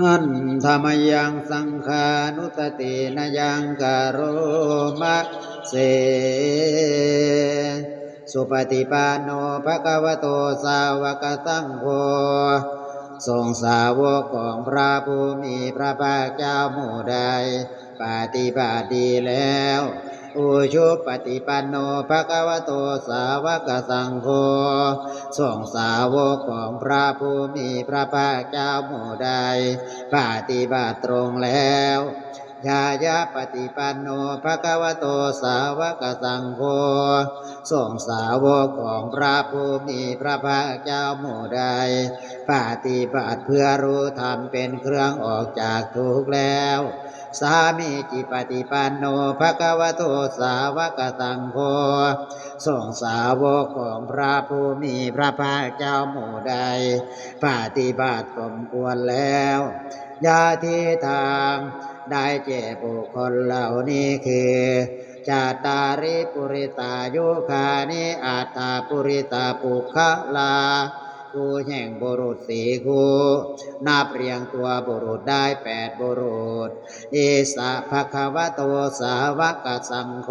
หันธรรมยังสังขานุตตินยังกโรมะเส สุปฏิปันโนภะคะวะโตสาวกสังโฆทรงสาวกของพระผู้มีพระภาคเจ้าหมู่ใดปฏิบัติดีแล้ว อุชุปฏิปันโนภะคะวะโตสาวกสังโฆส่งสาวกของพระภูมีพระภาคเจ้าหมู่ใดปฏิบัติตรงแล้ว ยายาปฏิปันโนภะคะวะโตสาวกสังโฆส่งสาวกของพระผู้มีพระภาคเจ้าหมู่ใดปฏิบัติเพื่อรู้ธรรมเป็นเครื่องออกจากทุกข์แล้ว สามีจิปฏิปันโนภะคะวะโตสาวกสังโฆส่งสาวกของพระผู้มีพระภาคเจ้าหมู่ใดปฏิบัติสมควรแล้ว ยาทีทาง ได้เจ็บุคคลเหล่านี้คือจาตาริปุริตายุคานิอัตาปุริตาปุคะลาคูแห่งบุรุษสีคูนับเรียงตัวบุรุษได้แปดบุรุษอิสะภะคะวะโตสาวกสังโฆ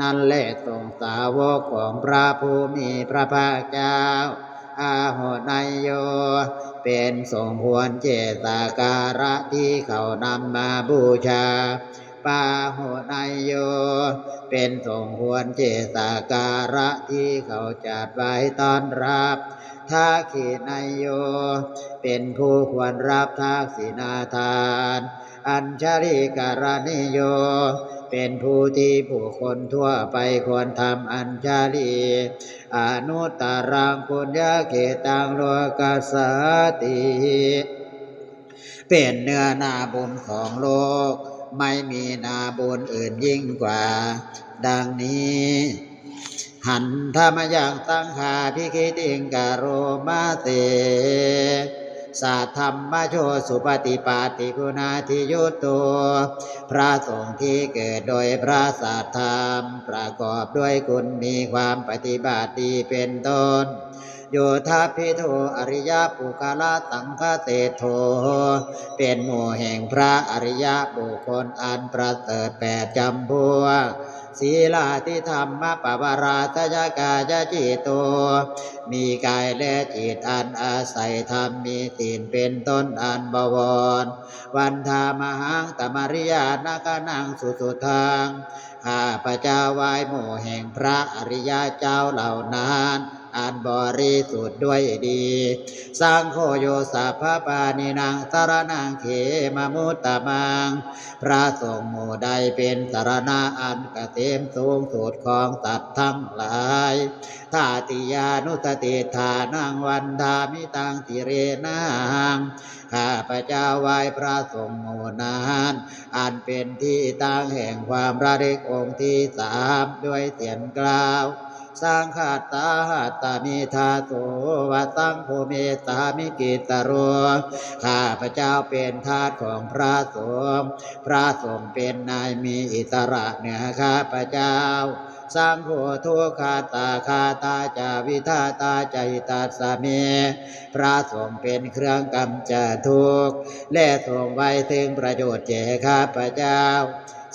นั่นแหละทรงสาวกของพระผู้มีพระภาคเจ้า อาโหนายโย เป็นสงควรเจตาการะที่เขานำมาบูชาปาโหนายโย เป็นสงควรเจตาการะที่เขาจัดไว้ต้อนรับทักขินายโย เป็นผู้ควรรับทักษินาทาน อัญชริการนิโย เป็นผู้ที่ผู้คนทั่วไปควรทำอัญชลีอนุตตรังปุญญาเกตังโลกัสติเป็นเนื้อนาบุญของโลก ไม่มีนาบุญอื่นยิ่งกว่า ดังนี้หันธรรมยังตั้งขาพิคิติงกโรมาเต สาธรรมโชสุปฏิปาติคุณาทิยุตโตพระสงฆ์ที่เกิดโดยพระสัทธรรม ประกอบด้วยคุณมีความปฏิบัติดีเป็นต้นโยธาพิโทอริยปุคละสังฆเตโท เป็นหมู่แห่งพระอริยบุคคลอันประเสริฐแปดจำพวก ศีลาทิธรรมปปาราตยกายจิตโต มีกายและจิตอันอาศัยธรรมมีศีลเป็นต้นอันบวร วันธามหังตมริยานาคนังสุสุทังข้าพระเจ้าไหว้หมู่แห่งพระอริยเจ้าเหล่านั้นอันบริสุทธิ์ด้วยดีสังโฆโยสัพพปานินางสารนังเขมมุตตะมัง พระสงฆ์หมู่ใดเป็นสารณะอันกเกษมสูงสุดของสัตว์ทั้งหลายทาติยานุสติฐานังวันทามิตังติเรนังข้าพระเจ้าไหว้พระสงฆ์มูนั้นอันเป็นที่ตั้งแห่งความระลึกองค์ที่สามด้วยเสียงกล่าวสังฆาตาหัตตามิทาโสวะสังโฆเมตามิกิตโรข้าพระเจ้าเป็นทาสของพระสงฆ์พระสงฆ์เป็นนายมีอิสระเหนือข้าพระเจ้าสังโฆทุกขาตาคาตาจาวิทาตาใจตาสามีพระสงฆ์เป็นเครื่องกำจัดทุกข์และทรงไว้ถึงประโยชน์แก่ข้าพระเจ้า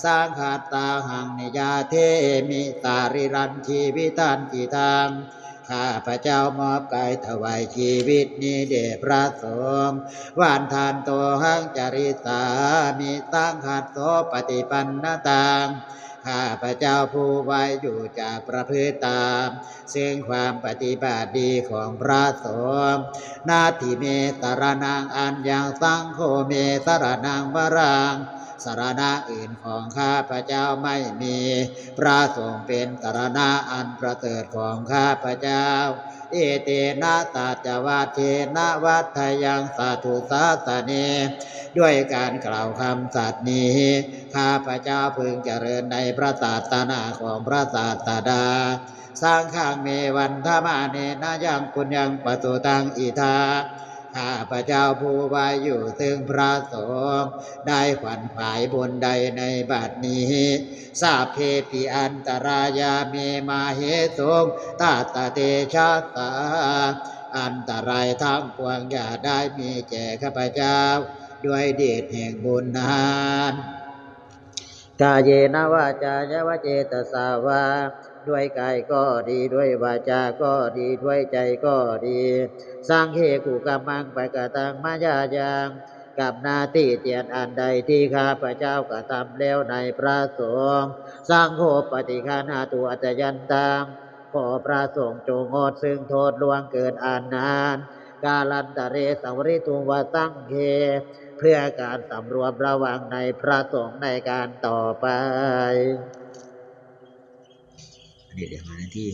สร้างขาตาหังนิยาเทมิตาริรันชีวิตันจิตังข้าพระเจ้ามอบกายถวายชีวิตนี้แด่พระสงฆ์วานทานโตหังจริตามิตั้งขัดโสปฏิปันนตัง ข้าพระเจ้าผู้ไว้อยู่จากประพฤติตาม ซึ่งความปฏิบัติดีของพระสงฆ์นาทิเมตรนังอันยังสังโฆเมตรนังวรังสารณะอื่นของข้าพระเจ้าไม่มี พระสงฆ์เป็นสารณะอันประเสริฐของข้าพระเจ้า เอเตนะตาจวัตเทนะวัฏยังสาธุสาสเน ด้วยการกล่าวคำสัตย์นี้ ข้าพระเจ้าพึงเจริญในพระศาสนาของพระศาสดาสร้างข้างเมวันธมาเนนะยังปุญญังปตุตังอิทาข้าพระเจ้าผู้ไว้อยู่ซึ่งพระสงฆ์ได้ขวัญขวายบนใดในบัดนี้ทราบเพปิอันตรายาเมมาเหตุงตาตาเตชะตาอันตรายทั้งปวงอย่าได้มีแก่ข้าพเจ้า ด้วยเดชแห่งบุญนั้น กายเยนวาจายวเจตสาวาด้วยกายก็ดีด้วยวาจาก็ดีด้วยใจก็ดี สร้างเฮกุกรรมังไปกะตังมายายังกับนาที่เตียนอันใดที่ข้าพระเจ้ากระทำแล้วในพระสงฆ์สร้างโหปฏิคานาตัวอัจยันตังขอพระสงฆ์จงงดซึ่งโทษล่วงเกินอานาน กาลันตะเรสวริตุวะตั้งเค เพื่อการสำรวมระวังในพระสงฆ์ในการต่อไป เดี๋ยวเดี๋ยวมาที่